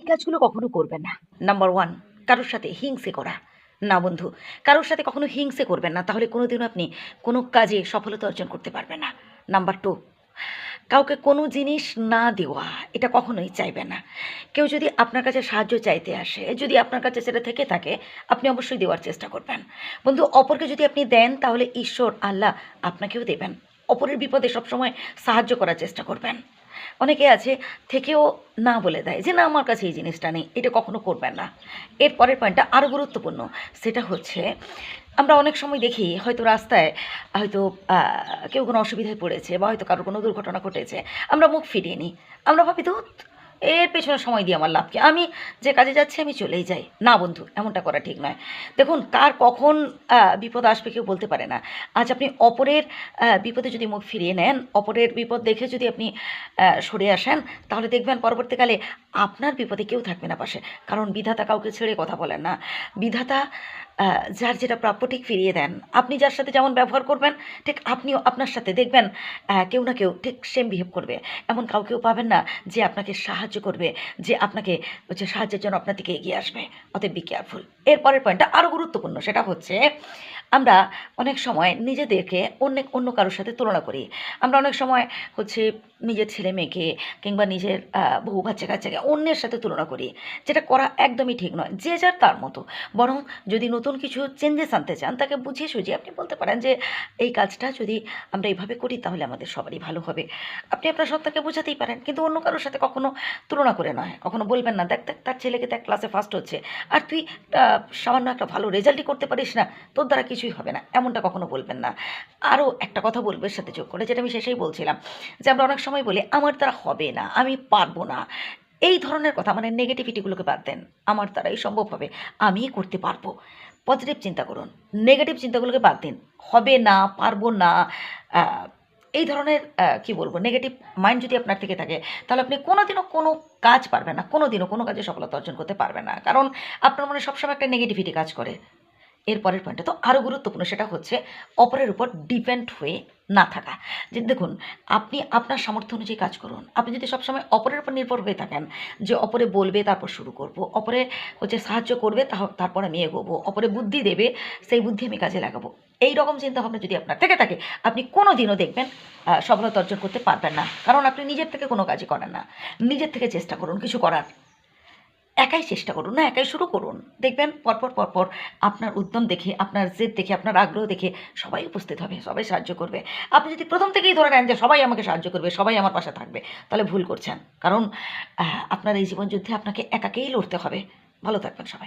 এই কাজগুলো কখনো করবেন না। নাম্বার ওয়ান কারোর সাথে হিংসে করা। না বন্ধু, কারোর সাথে কখনো হিংসে করবেন না, তাহলে কোনোদিনও আপনি কোনো কাজে সফলতা অর্জন করতে পারবেন না। নাম্বার টু কাউকে কোনো জিনিস না দেওয়া, এটা কখনোই চাইবে না। কেউ যদি আপনার কাছে সাহায্য চাইতে আসে, যদি আপনার কাছে সেটা থেকে থাকে, আপনি অবশ্যই দেওয়ার চেষ্টা করবেন। বন্ধু, অপরকে যদি আপনি দেন, তাহলে ঈশ্বর, আল্লাহ আপনাকেও দেবেন। অপরের বিপদে সবসময় সাহায্য করার চেষ্টা করবেন। অনেকে আছে থেকেও না বলে দেয় যে, না, আমার কাছে এই জিনিসটা নেই, এটা কখনো করবেন না। এর পরের পয়েন্টটা আরও গুরুত্বপূর্ণ, সেটা হচ্ছে আমরা অনেক সময় দেখি হয়তো রাস্তায় হয়তো কেউ কোনো অসুবিধায় পড়েছে বা হয়তো কারোর কোনো দুর্ঘটনা ঘটেছে, আমরা মুখ ফিরিয়ে নিই। আমরা ভাবি তো এর পেছনে সময় দিয়ে আমার লাভ কি? আমি যে কাজে যাচ্ছি, আমি চলেই যাই। না বন্ধু, এমনটা করা ঠিক নয়। দেখুন, কার কখন বিপদ আসবে কেউ বলতে পারে না। আজ আপনি অপরের বিপদে যদি মুখ ফিরিয়ে নেন, অপরের বিপদ দেখে যদি আপনি সরে আসেন, তাহলে দেখবেন পরবর্তীকালে আপনার বিপদে কেউ থাকবে না পাশে। কারণ বিধাতা কাউকে ছেড়ে কথা বলেন না। বিধাতা যার যেটা প্রাপ্য ঠিক ফিরিয়ে দেন। আপনি যার সাথে যেমন ব্যবহার করবেন, ঠিক আপনিও আপনার সাথে দেখবেন কেউ না কেউ ঠিক সেম বিহেভ করবে। এমন কাউকেও পাবেন না যে আপনাকে সাহায্য করবে, যে আপনাকে হচ্ছে সাহায্যের জন্য আপনার দিকে এগিয়ে আসবে। অতএব বি কেয়ারফুল এরপরের পয়েন্টটা আরও গুরুত্বপূর্ণ, সেটা হচ্ছে আমরা অনেক সময় নিজেদেরকে অন্য অন্য কারোর সাথে তুলনা করি। আমরা অনেক সময় হচ্ছে নিজের ছেলে মেয়েকে কিংবা নিজের বউ বাচ্চা কাচ্চাকে অন্যের সাথে তুলনা করি, যেটা করা একদমই ঠিক নয়, যে যার তার মতো। বরং যদি নতুন কিছু চেঞ্জেস আনতে চান, তাকে বুঝিয়ে সুঝিয়ে আপনি বলতে পারেন যে, এই কাজটা যদি আমরা এইভাবে করি, তাহলে আমাদের সবারই ভালো হবে। আপনি আপনার সত্তাকে বোঝাতেই পারেন, কিন্তু অন্য কারোর সাথে কখনো তুলনা করে নয়। কখনো বলবেন না, দেখ দেখ, তার ছেলেকে দেখ ক্লাসে ফার্স্ট হচ্ছে। আর তুই সামান্য একটা ভালো রেজাল্টই করতে পারিস না, তোর দ্বারা কিছুই হবে না, এমনটা কখনো বলবেন না। আরও একটা কথা বলব এর সাথে যোগ করে, যেটা আমি শেষেই বলছিলাম, যে আমরা অনেক সময় বলি, আমার দ্বারা হবে না, আমি পারব না। এই ধরনের কথা মানে নেগেটিভিটিগুলোকে বাদ দেন। আমার দ্বারাই সম্ভব হবে আমি করতে পারব। পজিটিভ চিন্তা করুন। নেগেটিভ চিন্তাগুলোকে বাদ দিন। হবে না, পারব না। এই ধরনের কি বলব নেগেটিভ মাইন্ড যদি আপনার থেকে থাকে, তাহলে আপনি কোনোদিনও কোনো কাজ পারবেন না, কোনোদিনও কোনো কাজে সফলতা অর্জন করতে পারবেন না। কারণ আপনার মনে সবসময় একটা নেগেটিভিটি কাজ করে। এর পরের পয়েন্টটা তো আরও গুরুত্বপূর্ণ সেটা হচ্ছে, অপরের উপর ডিপেন্ড হয়ে না থাকা। যে দেখুন, আপনি আপনার সামর্থ্য অনুযায়ী কাজ করুন। আপনি যদি সবসময় অপরের উপর নির্ভর হয়ে থাকেন, যে অপরে বলবে, তারপর শুরু করব। অপরে হচ্ছে সাহায্য করবে তারপর আমি এগোবো। অপরে বুদ্ধি দেবে, সেই বুদ্ধি আমি কাজে লাগাবো। এই রকম চিন্তাভাবনা যদি আপনার থেকে থাকে, আপনি কোনো দিনও দেখবেন সফলতা অর্জন করতে পারবেন না। কারণ আপনি নিজের থেকে কোনো কাজই করেন না। নিজের থেকে চেষ্টা করুন, কিছু করার। একাই চেষ্টা করুন, না, একাই শুরু করুন। দেখবেন পরপর পরপর আপনার উদ্যম দেখে, আপনার জেদ দেখে, আপনার আগ্রহ দেখে সবাই উপস্থিত হবে, সবাই সাহায্য করবে। আপনি যদি প্রথম থেকেই ধরে নেন যে সবাই আমাকে সাহায্য করবে, সবাই আমার পাশে থাকবে, তাহলে ভুল করছেন। কারণ আপনার এই জীবনযুদ্ধে আপনাকে একাকেই লড়তে হবে। ভালো থাকবেন সবাই।